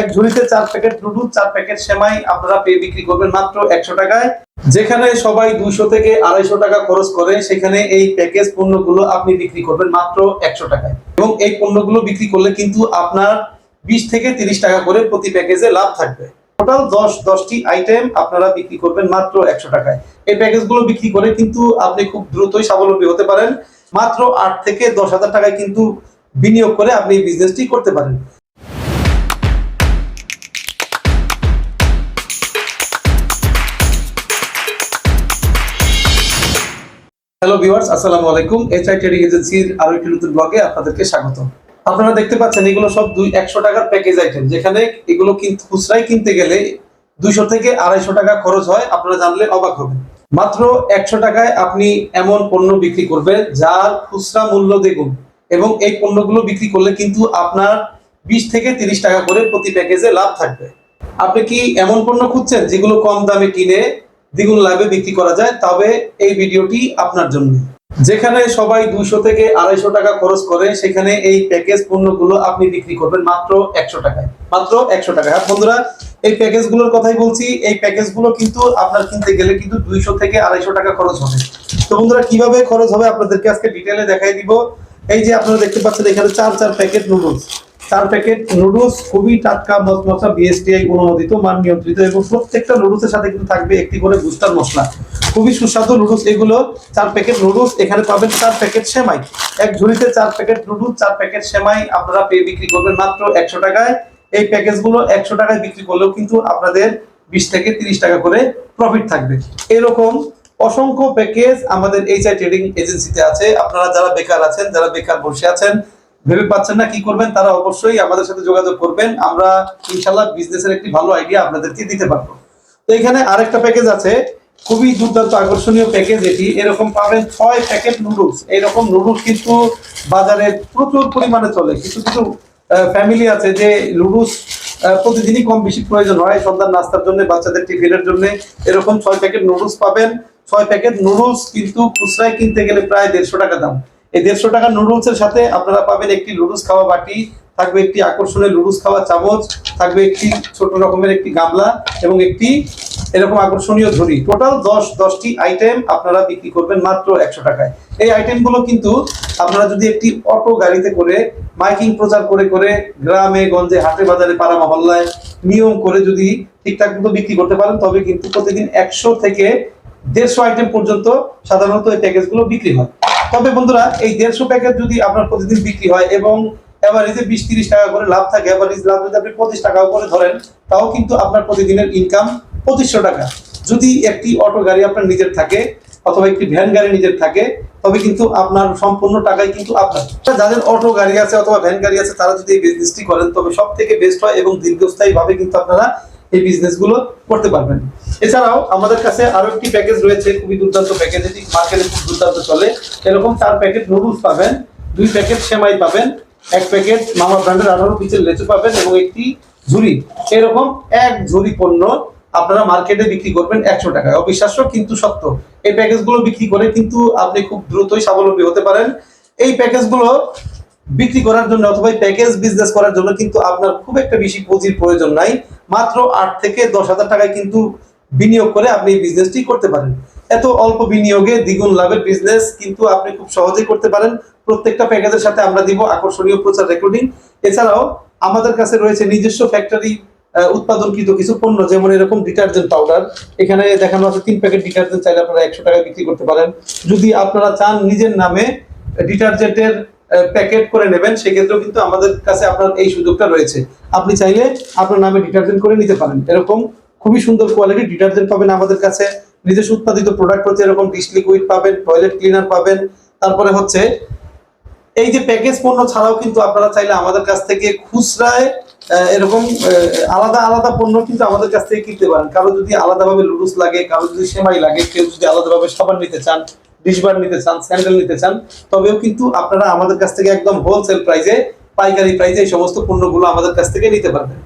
এক ঝুড়িতে চার প্যাকেট নুডলস চার প্যাকেট সেমাই আপনারা পেয়ে বিক্রি করবেন মাত্র একশো টাকায়। যেখানে সবাই দুইশো থেকে আড়াইশো টাকা খরচ করে, সেখানে এই প্যাকেজ পণ্যগুলো আপনি বিক্রি করবেন মাত্র একশো টাকায়। এবং এই পণ্যগুলো বিক্রি করলে কিন্তু আপনার বিশ থেকে তিরিশ টাকা করে প্রতি প্যাকেজে লাভ থাকবে। টোটাল দশ, দশটি আইটেম আপনারা বিক্রি করবেন মাত্র একশো টাকায়। এই প্যাকেজগুলো বিক্রি করে কিন্তু আপনি খুব দ্রুতই স্বাবলম্বী হতে পারেন। মাত্র আট থেকে দশ হাজার টাকায় কিন্তু বিনিয়োগ করে আপনি এই বিজনেসটি করতে পারেন। হ্যালো ভিউয়ার্স আসসালামু আলাইকুম। এইচআই ট্রেডিং এজেন্সির আরও একটি নতুন ব্লগে আপনাদেরকে স্বাগত আপনারা দেখতে পাচ্ছেন, এগুলো সব দুই একশো টাকার প্যাকেজ আইটেম যেখানে এগুলো কিন্তু খুচরাই কিনতে গেলে দুইশো থেকে আড়াইশো টাকা খরচ হয়। আপনারা জানলে অবাক হবেন। মাত্র একশো টাকায় আপনি এমন পণ্য বিক্রি করবেন, যার খুচরা মূল্য দ্বিগুণ এবং এই পণ্যগুলো বিক্রি করলে কিন্তু আপনার বিশ থেকে তিরিশ টাকা করে প্রতি প্যাকেজে লাভ থাকবে। আপনি কি এমন পণ্য খুঁজছেন, যেগুলো কম দামে কিনে দ্বিগুণ লাভে বিক্রি করা যায়, তবে এই ভিডিওটি আপনার জন্য। যেখানে সবাই দুইশো থেকে আড়াইশো টাকা খরচ করে, সেখানে এই প্যাকেজ পণ্যগুলো আপনি বিক্রি করবেন মাত্র একশো টাকায়। মাত্র একশো টাকা হ্যাঁ বন্ধুরা, এই প্যাকেজগুলোর কথাই বলছি, এই প্যাকেজগুলো কিন্তু আপনার কিনতে গেলে কিন্তু দুইশো থেকে আড়াইশো টাকা খরচ হবে। তো বন্ধুরা, কীভাবে খরচ হবে আপনাদেরকে আজকে ডিটেলে দেখাই দিব। এই যে আপনারা দেখতে পাচ্ছেন, এখানে চার চার প্যাকেট নুডলস চার প্যাকেট নুডলস, খুবই টাটকা মশমশা বিএসটিআই অনুমোদিত, মান নিয়ন্ত্রিত এবং প্রত্যেকটা নুডলসের সাথে কিন্তু থাকবে একটি করে বুস্টার মশলা। খুবই সুস্বাদু নুডলস এগুলো, চার প্যাকেট নুডলস, এখানে পাবেন চার প্যাকেট সেমাই। এক ঝুড়িতে চার প্যাকেট নুডলস, চার প্যাকেট সেমাই আপনারা পেয়ে বিক্রি করবেন মাত্র একশো টাকায়। এই প্যাকেজগুলো একশো টাকায় বিক্রি করলেও কিন্তু আপনাদের বিশ থেকে তিরিশ টাকা করে প্রফিট থাকবে। এরকম অসংখ্য প্যাকেজ আমাদের এইচআই ট্রেডিং এজেন্সিতে আছে। আপনারা যারা বেকার আছেন, যারা বেকার বসে আছেন ভেবে পাচ্ছেন না কি করবেন, তারা অবশ্যই আমাদের সাথে যোগাযোগ করবেন। আমরা ইনশাল্লাহ বিজনেসের একটি ভালো আইডিয়া আপনাদেরকে দিতে পারব। তো এখানে আরেকটা প্যাকেজ আছে, খুবই দুর্দান্ত আকর্ষণীয় প্যাকেজ এটি। এরকম পাবেন ছয় প্যাকেট নুডলস এইরকম নুডলস কিন্তু বাজারে প্রচুর পরিমাণে চলে। কিছু কিছু ফ্যামিলি আছে যে নুডলস প্রতিদিনই কম বেশি প্রয়োজন হয় সন্ধ্যার নাস্তার জন্য, বাচ্চাদের টিফিনের জন্য। এরকম ছয় প্যাকেট নুডলস পাবেন। ছয় প্যাকেট নুডলস কিন্তু খুচরায় কিনতে গেলে প্রায় দেড়শো টাকা দাম। এই দেড়শো টাকা নুডলস এর সাথে আপনারা পাবেন একটি লুডুস খাওয়া বাটি, থাকবে একটি আকর্ষণীয় লুডুস খাওয়া চামচ, থাকবে একটি ছোট রকমের একটি গামলা এবং একটি এরকম আকর্ষণীয় ঝুড়ি। টোটাল দশ, দশটি আইটেম আপনারা বিক্রি করবেন মাত্র একশো টাকায়। এই আইটেমগুলো কিন্তু আপনারা যদি একটি অটো গাড়িতে করে মাইকিং প্রচার করে করে গ্রামে, গঞ্জে, হাটে, বাজারে, পাড়া মহল্লায় নিয়ম করে যদি ঠিকঠাক মতো বিক্রি করতে পারেন, তবে কিন্তু প্রতিদিন একশো থেকে দেড়শো আইটেম পর্যন্ত সাধারণত এই প্যাকেজগুলো বিক্রি হয়। তবে বন্ধুরা, এই দেড়শো প্যাকেট যদি আপনার প্রতিদিন বিক্রি হয় এবং এভারেজে বিশ তিরিশ টাকা করে লাভ থাকে এভারেজ লাভ যদি আপনি পঁচিশ টাকাও করে ধরেন, তাও কিন্তু আপনার প্রতিদিনের ইনকাম পঁচিশশো টাকা। যদি একটি অটো গাড়ি আপনার নিজের থাকে অথবা একটি ভ্যান গাড়ি নিজের থাকে, তবে কিন্তু আপনার সম্পূর্ণ টাকাই কিন্তু আপনার। যাদের অটো গাড়ি আছে অথবা ভ্যান গাড়ি আছে, তারা যদি এই বিজনেসটি করেন, তবে সব থেকে বেস্ট হয় এবং দীর্ঘস্থায়ী ভাবে কিন্তু আপনারা এই বিজনেসগুলো করতে পারবেন। এছাড়াও আমাদের কাছে আরও একটি প্যাকেজ রয়েছে, খুবই দুর্দান্ত প্যাকেজ এটি মার্কেটে খুব দুর্দান্ত চলে। এরকম চার প্যাকেট নুডলস পাবেন, দুই প্যাকেট সেমাই পাবেন, এক প্যাকেট মামা ব্র্যান্ডের আঠারো পিসের লেচু পাবেন এবং একটি ঝুড়ি। এরকম এক ঝুড়ি পণ্য আপনারা মার্কেটে বিক্রি করবেন একশো টাকায়। অবিশ্বাস্য কিন্তু সত্য। এই প্যাকেজগুলো বিক্রি করে কিন্তু আপনি খুব দ্রুতই স্বাবলম্বী হতে পারেন। এই প্যাকেজগুলো বিক্রি করার জন্য অথবা প্যাকেজ বিজনেস করার জন্য কিন্তু আপনার খুব একটা বেশি পুঁজির প্রয়োজন নাই। মাত্র আট থেকে দশ হাজার টাকায় কিন্তু বিনিয়োগ করে আপনি এই বিজনেসটি করতে পারেন। এত অল্প বিনিয়োগে দ্বিগুণ লাভের বিজনেস কিন্তু আপনি খুব সহজেই করতে পারেন। প্রত্যেকটা প্যাকেজের সাথে আমরা দিব আকর্ষণীয় প্রচার রেকর্ডিং এছাড়াও আমাদের কাছে রয়েছে নিজস্ব ফ্যাক্টরি উৎপাদনকৃত কিছু পণ্য, যেমন এরকম ডিটারজেন্ট পাউডার এখানে দেখানো আছে তিন প্যাকেট ডিটারজেন্ট চাইলে আপনারা একশো টাকায় বিক্রি করতে পারেন। যদি আপনারা চান নিজের নামে ডিটারজেন্টের প্যাকেট করে নেবেন, সেক্ষেত্রেও কিন্তু আমাদের কাছে আপনার এই সুযোগটা রয়েছে। আপনি চাইলে আপনার নামে ডিটারজেন্ট করে নিতে পারেন। এরকম খুবই সুন্দর কোয়ালিটি ডিটারজেন্ট পাবেন আমাদের কাছে। নিজস্ব উৎপাদিত প্রোডাক্ট হচ্ছে এরকম ডিশ লিকুইড পাবেন টয়লেট ক্লিনার পাবেন। তারপরে হচ্ছে, এই যে প্যাকেজ পণ্য ছাড়াও কিন্তু আপনারা চাইলে আমাদের কাছ থেকে খুচরায় এরকম আলাদা আলাদা পণ্য কিন্তু আমাদের কাছ থেকে কিনতে পারেন। কারও যদি আলাদাভাবে লুডুস লাগে, কারও যদি সেমাই লাগে, কেউ যদি আলাদাভাবে সাবান নিতে চান ডিশবার নিতে চান, স্যান্ডেল নিতে চান, তবেও কিন্তু আপনারা আমাদের কাছ থেকে একদম হোলসেল প্রাইসে পাইকারি প্রাইসে এই সমস্ত পণ্যগুলো আমাদের কাছ থেকে নিতে পারবেন।